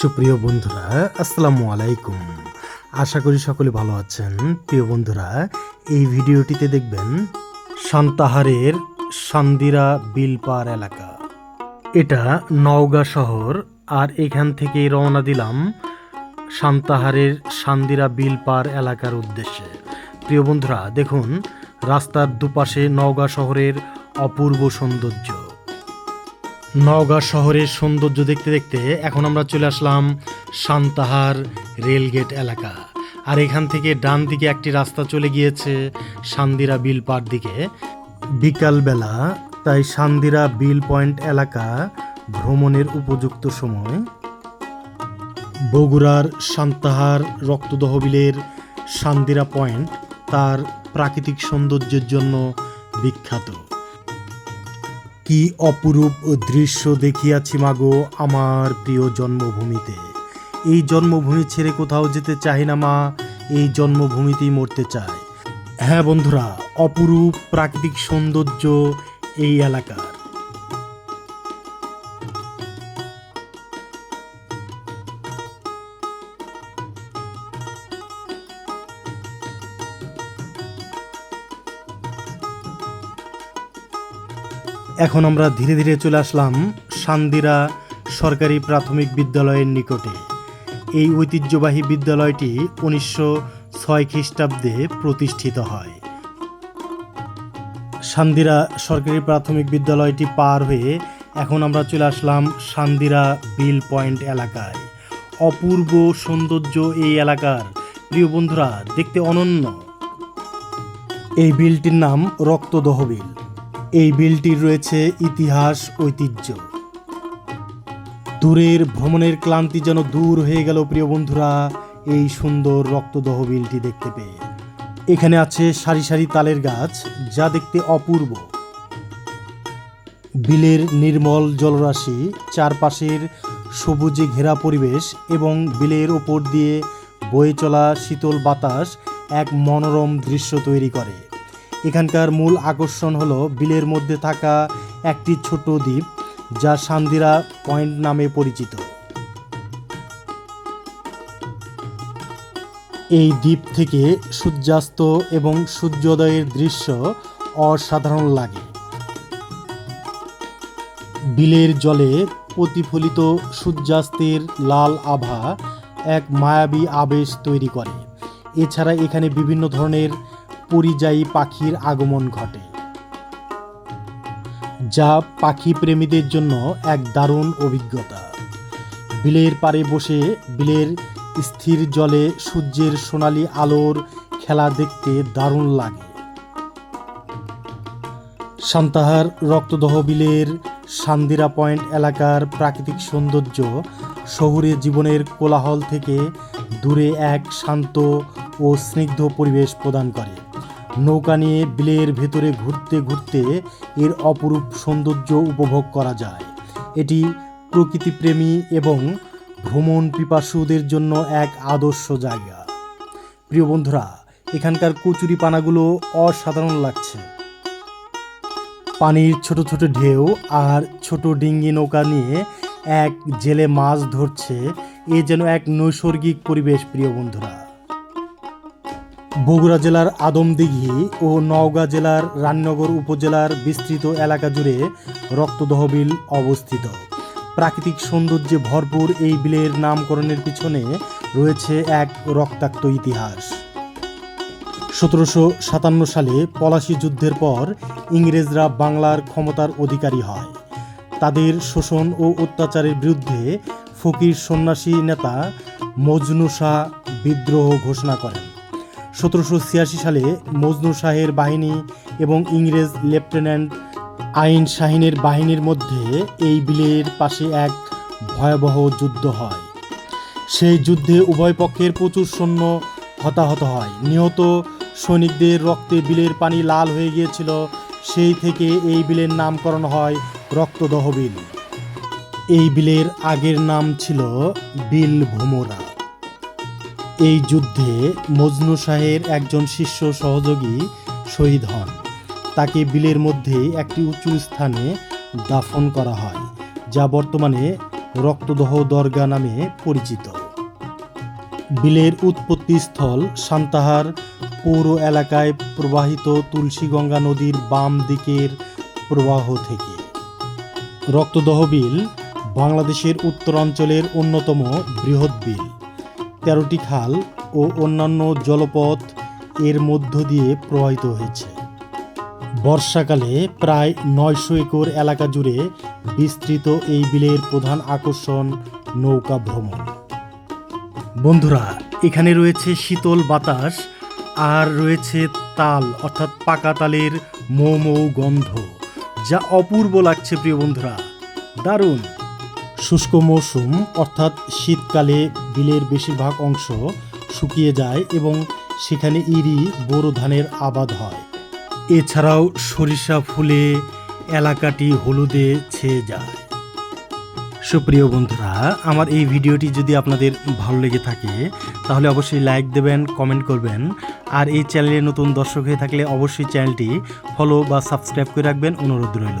সুপ্রিয় বন্ধুরা, আসসালামু আলাইকুম। আশা করি সকলে ভালো আছেন। প্রিয় বন্ধুরা, এই ভিডিওটিতে দেখবেন সান্তাহারের সান্দিরা বিলপার এলাকা। এটা নওগাঁ শহর, আর এখান থেকে রওনা দিলাম সান্তাহারের সান্দিরা বিলপার এলাকার উদ্দেশ্যে। প্রিয় বন্ধুরা, দেখুন, রাস্তার দুপাশে নওগাঁ শহরের অপূর্ব সৌন্দর্য। নওগাঁ শহরের সৌন্দর্য দেখতে দেখতে এখন আমরা চলে আসলাম সান্তাহার রেলগেট এলাকা। আর এখান থেকে ডান দিকে একটি রাস্তা চলে গিয়েছে সান্দিরা বিল পার দিকে। বিকালবেলা, তাই সান্দিরা বিল পয়েন্ট এলাকা ভ্রমণের উপযুক্ত সময়। বগুড়ার সান্তাহার রক্তদহবিলের সান্দিরা পয়েন্ট তার প্রাকৃতিক সৌন্দর্যের জন্য বিখ্যাত। কি অপরূপ দৃশ্য দেখিয়াছি মাগো আমার প্রিয় জন্মভূমিতে? এই জন্মভূমি ছেড়ে কোথাও যেতে চাই না মা, এই জন্মভূমিতেই মরতে চায়। হ্যাঁ বন্ধুরা, অপরূপ প্রাকৃতিক সৌন্দর্য এই এলাকার এখন আমরা ধীরে ধীরে চলে আসলাম সান্দিরা সরকারি প্রাথমিক বিদ্যালয়ের নিকটে। এই ঐতিহ্যবাহী বিদ্যালয়টি উনিশশো ছয় খ্রিস্টাব্দে প্রতিষ্ঠিত হয়। সান্দিরা সরকারি প্রাথমিক বিদ্যালয়টি পার হয়ে এখন আমরা চলে আসলাম সান্দিরা বিল পয়েন্ট এলাকায়। অপূর্ব সৌন্দর্য এই এলাকার। প্রিয় বন্ধুরা, দেখতে অনন্য। এই বিলটির নাম রক্তদহ বিল। এই বিলটির রয়েছে ইতিহাস, ঐতিহ্য। দূরের ভ্রমণের ক্লান্তি যেন দূর হয়ে গেল, প্রিয় বন্ধুরা, এই সুন্দর রক্তদহ বিলটি দেখতে পেয়ে। এখানে আছে সারি সারি তালের গাছ, যা দেখতে অপূর্ব। বিলের নির্মল জলরাশি, চারপাশের সবুজে ঘেরা পরিবেশ এবং বিলের ওপর দিয়ে বয়ে চলা শীতল বাতাস এক মনোরম দৃশ্য তৈরি করে। এখানকার মূল আকর্ষণ হলো বিলের মধ্যে থাকা একটি ছোট দ্বীপ, যা সান্দিরা পয়েন্ট নামে পরিচিত। এই দ্বীপ থেকে সূর্যাস্ত এবং সূর্যোদয়ের দৃশ্য অসাধারণ লাগে। বিলের জলে প্রতিফলিত সূর্যাস্তের লাল আভা এক মায়াবী আবেশ তৈরি করে। এছাড়া এখানে বিভিন্ন ধরনের পরিযায়ী পাখির আগমন ঘটে। যা পাখি প্রেমীদের জন্য এক দারুণ অভিজ্ঞতা। বিলের পাড়ে বসে বিলের স্থির জলে সূর্যের সোনালি আলোর খেলা দেখতে দারুণ লাগে। সান্তাহার রক্তদহ বিলের সান্দিরা পয়েন্ট এলাকার প্রাকৃতিক সৌন্দর্য শহুরে জীবনের কোলাহল থেকে দূরে এক শান্ত ও স্নিগ্ধ পরিবেশ প্রদান করে। নৌকা নিয়ে বিলের ভেতরে ঘুরতে ঘুরতে এর অপরূপ সৌন্দর্য উপভোগ করা যায়। এটি প্রকৃতিপ্রেমী এবং ভ্রমণ পিপাসুদের জন্য এক আদর্শ জায়গা। প্রিয় বন্ধুরা, এখানকার কচুরি পানাগুলো অসাধারণ লাগছে। পানির ছোট ছোট ঢেউ আর ছোট ডিঙ্গি নৌকা নিয়ে এক জেলে মাছ ধরছে। এ যেন এক নৈসর্গিক পরিবেশ, প্রিয় বন্ধুরা। বগুড়া জেলার আদমদিঘি ও নওগাঁ জেলার রামনগর উপজেলার বিস্তৃত এলাকা জুড়ে রক্তদহ বিল অবস্থিত। প্রাকৃতিক সৌন্দর্যে ভরপুর এই বিলের নামকরণের পিছনে রয়েছে এক রক্তাক্ত ইতিহাস। সতেরোশো সাতান্ন সালে পলাশী যুদ্ধের পর ইংরেজরা বাংলার ক্ষমতার অধিকারী হয়। তাদের শোষণ ও অত্যাচারের বিরুদ্ধে ফকির সন্ন্যাসী নেতা মজনু শাহ বিদ্রোহ ঘোষণা করেন। সতেরোশো ছিয়াশি সালে মজনু শাহের বাহিনী এবং ইংরেজ লেফটেন্যান্ট আইন শাহিনের বাহিনীর মধ্যে এই বিলের পাশে এক ভয়াবহ যুদ্ধ হয়। সেই যুদ্ধে উভয় পক্ষের প্রচুর সৈন্য হতাহত হয়। নিহত সৈনিকদের রক্তে বিলের পানি লাল হয়ে গিয়েছিল। সেই থেকে এই বিলের নামকরণ হয় রক্তদহ বিল। এই বিলের আগের নাম ছিল বিল ভোমরা। এই যুদ্ধে মজনু শাহের একজন শিষ্য সহযোগী শহীদ হন। তাকে বিলের মধ্যে একটি উঁচু স্থানে দাফন করা হয়, যা বর্তমানে রক্তদহ দরগা নামে পরিচিত। বিলের উৎপত্তিস্থল সান্তাহার পৌর এলাকায় প্রবাহিত তুলসীগঙ্গা নদীর বাম দিকের প্রবাহ থেকে। রক্তদহ বিল বাংলাদেশের উত্তরাঞ্চলের অন্যতম বৃহৎ বিল। তেরোটি খাল ও অন্যান্য জলপথ এর মধ্য দিয়ে প্রবাহিত হয়েছে। বর্ষাকালে প্রায় নয়শো একর এলাকা জুড়ে বিস্তৃত এই বিলের প্রধান আকর্ষণ নৌকা ভ্রমণ। বন্ধুরা, এখানে রয়েছে শীতল বাতাস আর রয়েছে তাল, অর্থাৎ পাকা তালের মৌ মৌ গন্ধ, যা অপূর্ব লাগছে প্রিয় বন্ধুরা। দারুণ! শুষ্ক মৌসুম, অর্থাৎ শীতকালে বিলের বেশিরভাগ অংশ শুকিয়ে যায় এবং সেখানে ইরি, বোরো ধানের আবাদ হয়। এছাড়াও সরিষা ফুলে এলাকাটি হলুদে ছেয়ে যায়। সুপ্রিয় বন্ধুরা, আমার এই ভিডিওটি যদি আপনাদের ভালো লেগে থাকে, তাহলে অবশ্যই লাইক দেবেন, কমেন্ট করবেন। আর এই চ্যানেলে নতুন দর্শক হয়ে থাকলে অবশ্যই চ্যানেলটি ফলো বা সাবস্ক্রাইব করে রাখবেন। অনুরোধ রইল।